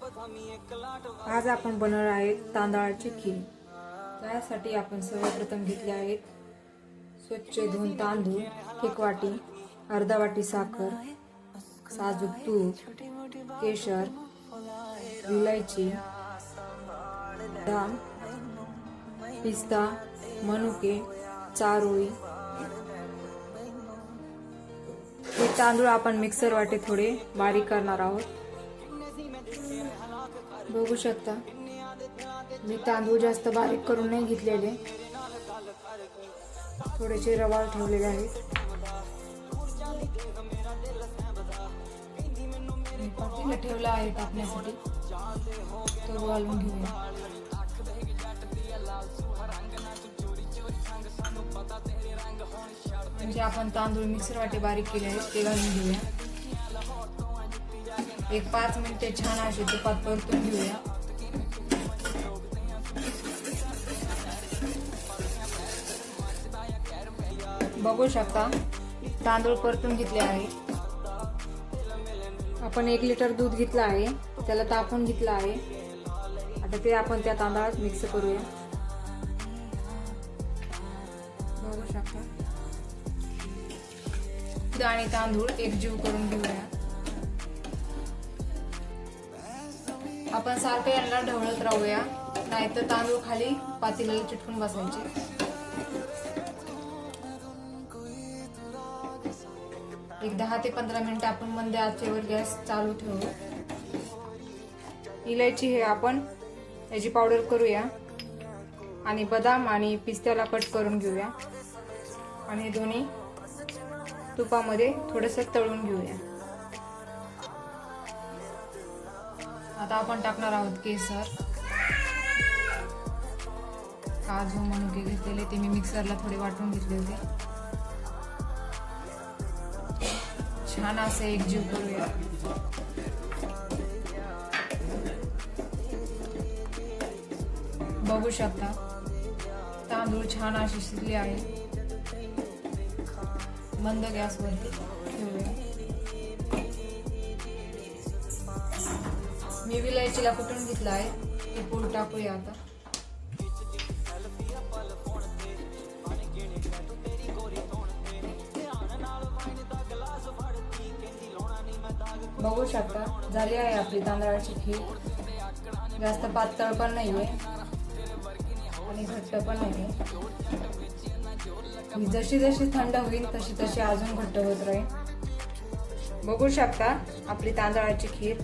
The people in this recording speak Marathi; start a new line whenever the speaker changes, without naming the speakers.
आज आपण बनवणार आहे तांदळाची खीर. त्यासाठी आपण सर्वप्रथम घेतले आहेत स्वच्छ धुवून तांदूळ एक वाटी अर्धा वाटी साखर साजूक तूप केशर विलायची दाम पिस्ता मनुके चारोळी. हे तांदूळ आपण मिक्सर वाटे थोडे बारीक करणार आहोत. बघू शकता. मी तांदूळ जास्त बारीक करून नाही घेतलेले. थोडेसे रवाळ ठेवलेले आहेत. मी पातेलं आहे टाकण्यासाठी. तो घालून घेऊया. म्हणजे आपण तांदूळ मिक्सर वाटे बारीक केले आहेत ते घालून घेऊया. एक पाच मिनिटे छान असे तुपात परतून घेऊया. बघू शकता तांदूळ परतून घेतले आहे. आपण एक लिटर दूध घेतलं आहे त्याला तापून घेतलं आहे. आता ते आपण त्या तांदळात मिक्स करूया. बघू शकता. दूध आणि तांदूळ एकजीव करून घेऊया. आपण सारखं यांना ढवळत राहूया. नाहीतर तांदूळ खाली पातेल्याला चिटकून बसायचे. एक दहा ते पंधरा मिनिट आपण मंद आचेवर गॅस चालू ठेवू. इलायची हे आपण याची पावडर करूया. आणि बदाम आणि पिस्त्याला कट करून घेऊया. आणि हे दोन्ही तुपामध्ये थोडंसं तळून घेऊया. आता आपण टाकणार आहोत केसर. काजू मनुके घेतलेले ते मी मिक्सरला थोडे वाटून घेतले होते. छान असे एकजीव करूया. बघू शकता तांदूळ छान असे शिजले आहे. मंद गॅसवरती ठेवूया. मी विलायचीला कुठून घेतला आहे ते पूड टाकूया आता. बघू शकता झाली आहे आपली तांदळाची खीर. जास्त पातळ पण नाहीये. आणि घट्ट पण नाही आहे जशी जशी थंड होईल तशी तशी अजून घट्ट होत राहील. बघू शकता आपली तांदळाची खीर.